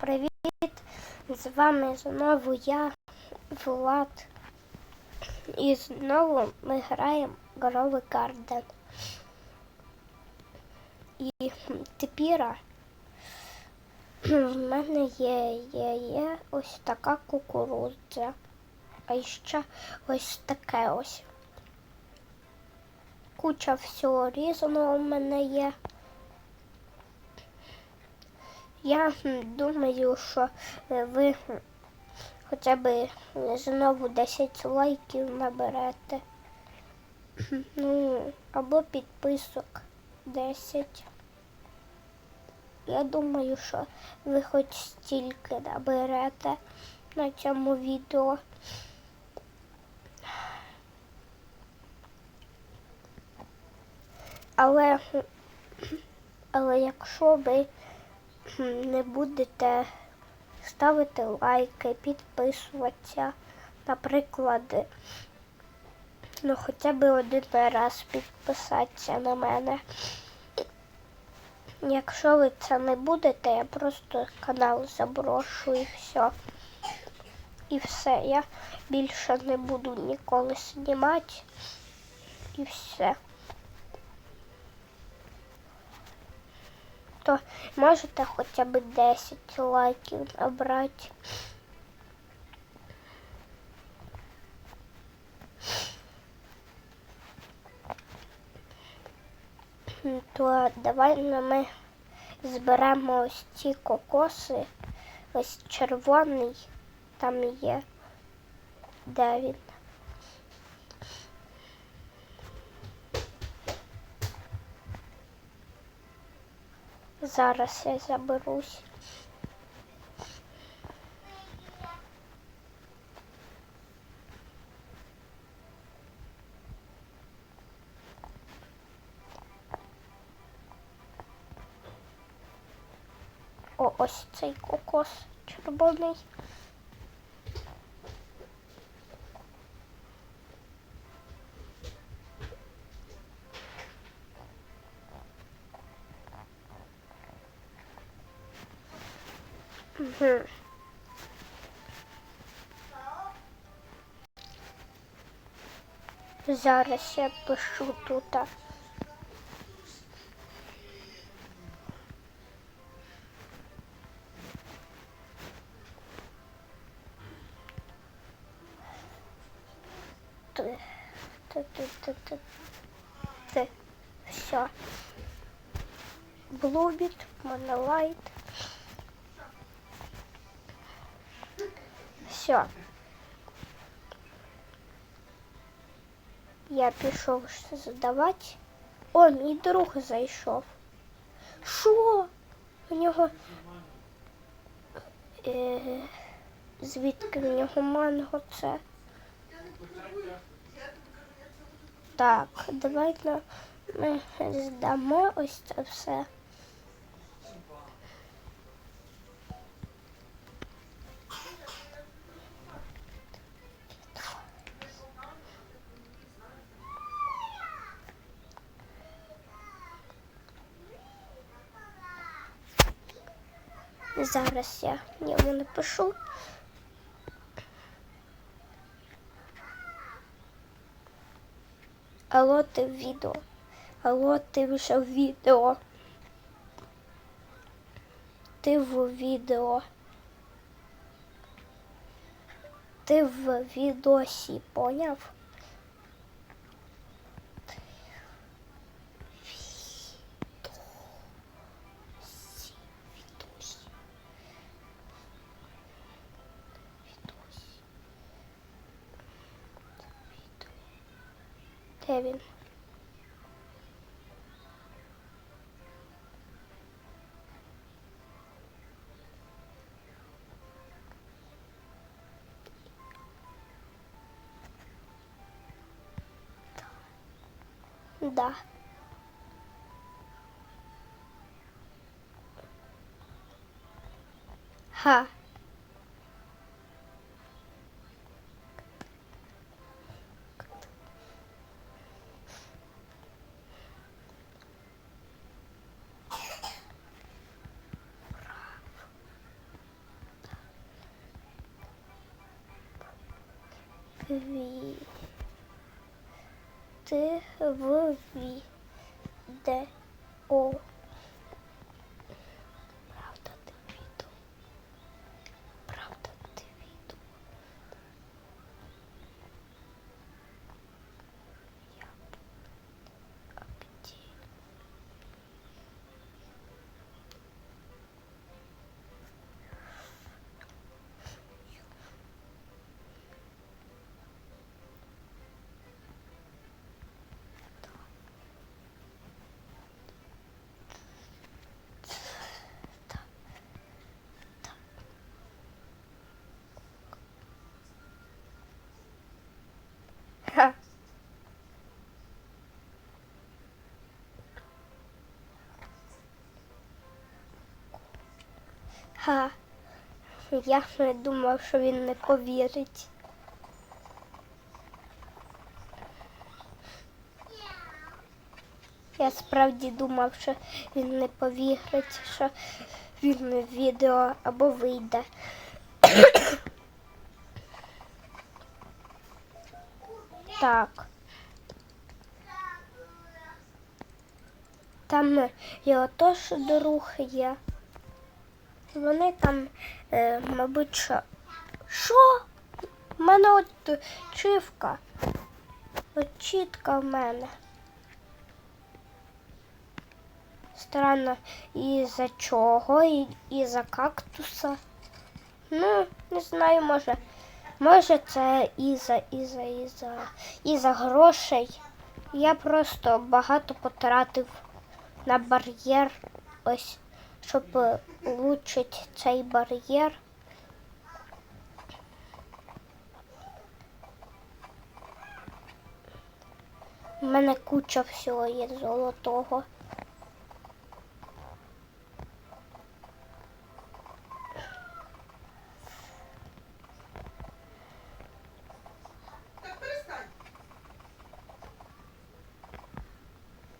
привіт! З вами знову я, Влад. І знову ми граємо Горовий Гарден. І тепер в мене є, є, є ось така кукурудза. А ще ось таке ось. Куча всього різаного в мене є. Я думаю, що е, ви хоча б знову 10 лайків наберете. Ну, або підписок 10. Я думаю, що ви хоч стільки наберете на цьому відео. Але, але якщо ви не будете ставити лайки, підписуватися, наприклад, ну хоча б один раз підписатися на мене. Якщо ви це не будете, я просто канал заброшу і все. І все. Я більше не буду ніколи знімати. І все. То можете хоча б 10 лайків набрати. То давай ми зберемо ось ці кокоси. Ось червоний там є. Де він? Зараз я заберусь. О, ось цей кокос червоний. Зараз я пишу тут. Ти. Все. Блубіт, монолайт. Все. Я пішов задавати. О, мій друг зайшов. Що? У нього. Е, звідки в нього манго це? Так, давайте ми здамо ось це все. Зараз я йому напишу. Алло, ти в відео. Алло, ти вже в відео. Ти в відео. Ти в відосі, поняв? yanında. Ha. Sweet. Ти в ві. Ха. Я не думав, що він не повірить. Я справді думав, що він не повірить, що він в відео або вийде. Так. Там його теж друг є. Вони там, е, мабуть, що. Що? У мене от чивка. От чітка в мене. Странно, і за чого, і, і за кактуса. Ну, не знаю, може. Може це і за, і за, і за, і за грошей. Я просто багато потратив на бар'єр, ось, щоб влучити цей бар'єр. У мене куча всього є золотого.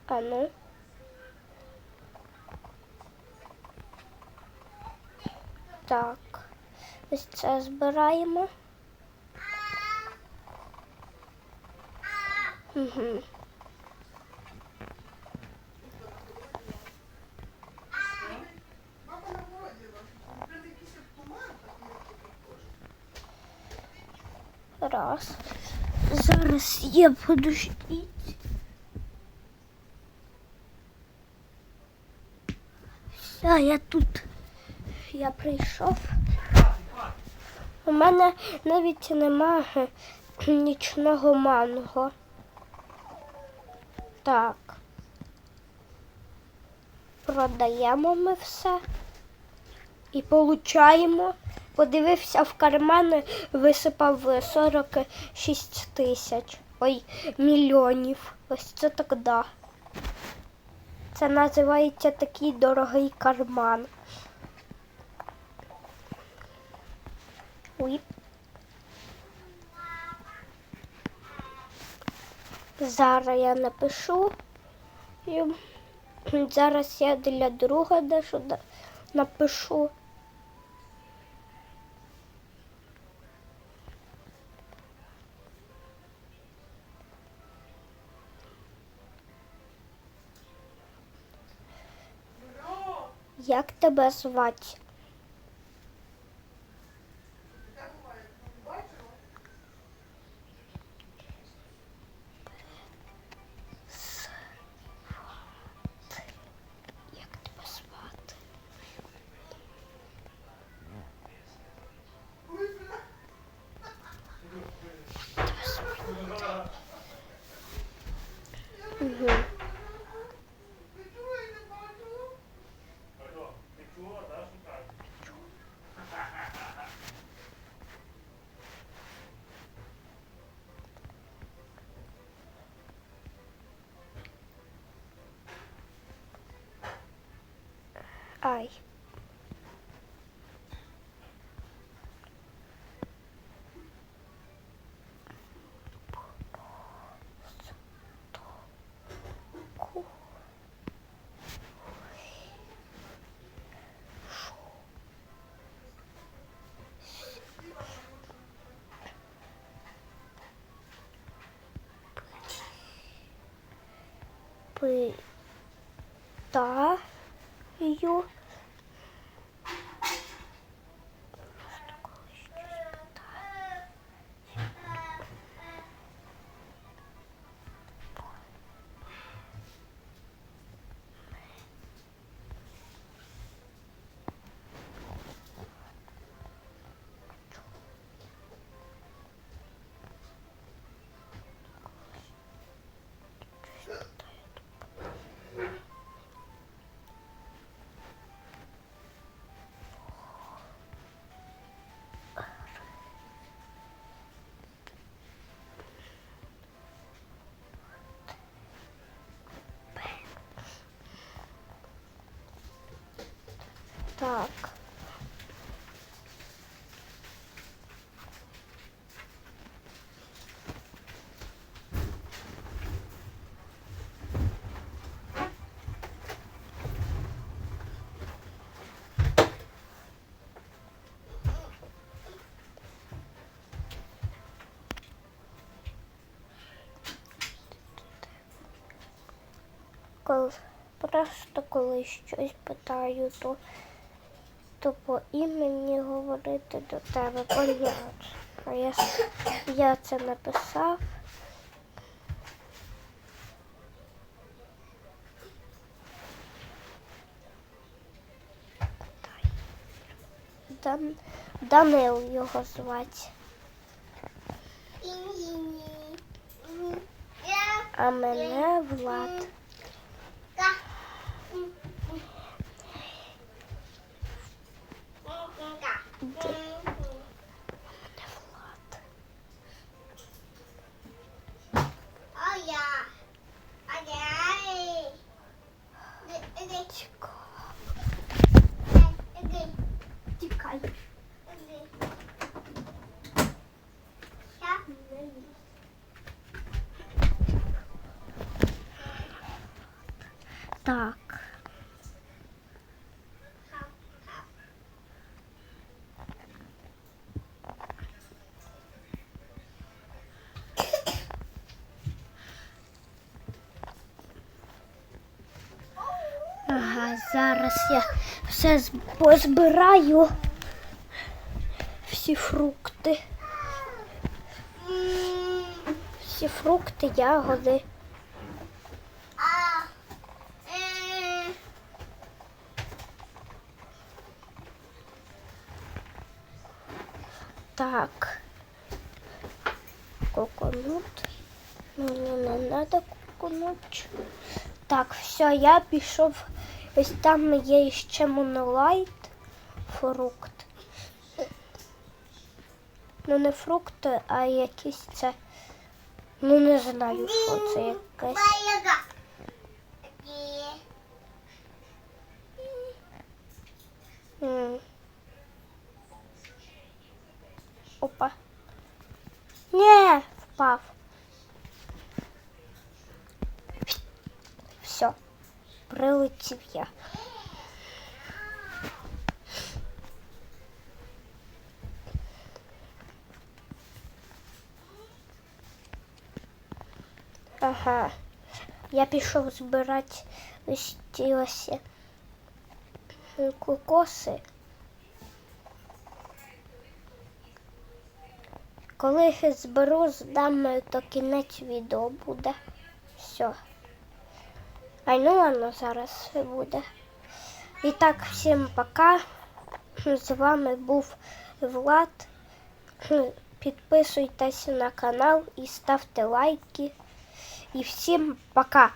А ну. Так. Ось це збираємо. Угу. Раз. Зараз я подождіть. Все, я тут. Я прийшов. У мене навіть немає нічного манго. Так. Продаємо ми все і получаємо. Подивився в кармани, висипав 46 тисяч. Ой, мільйонів. Ось це так да. Це називається такий дорогий карман. Ой. Зараз я напишу. Зараз я для друга дещо напишу. Як тебе звати? Чекай. питаю Коли, просто коли щось питаю, то, то по імені говорити до тебе понятно. Я, я це написав. Дан, Данил його звати. А мене Влад. Мене Влад. Цікаво. Тікай. Так. Ага, зараз я все позбираю. Всі фрукти. Всі фрукти, ягоди. Так. Коконут. Мені не треба коконут. Так, все, я пішов. Ось там є ще монолайт. Фрукт. Ну не фрукти, а якісь це. Ну не знаю, що це якесь. Опа. Не, впав. Все, прилетів я. Ага. Я пішов збирати ось ті е, кокоси. Коли їх зберу, здам, е, то кінець відео буде. Все. А ну воно зараз буде. І так, всім пока. З вами був Влад. Підписуйтесь на канал і ставте лайки. І всім пока!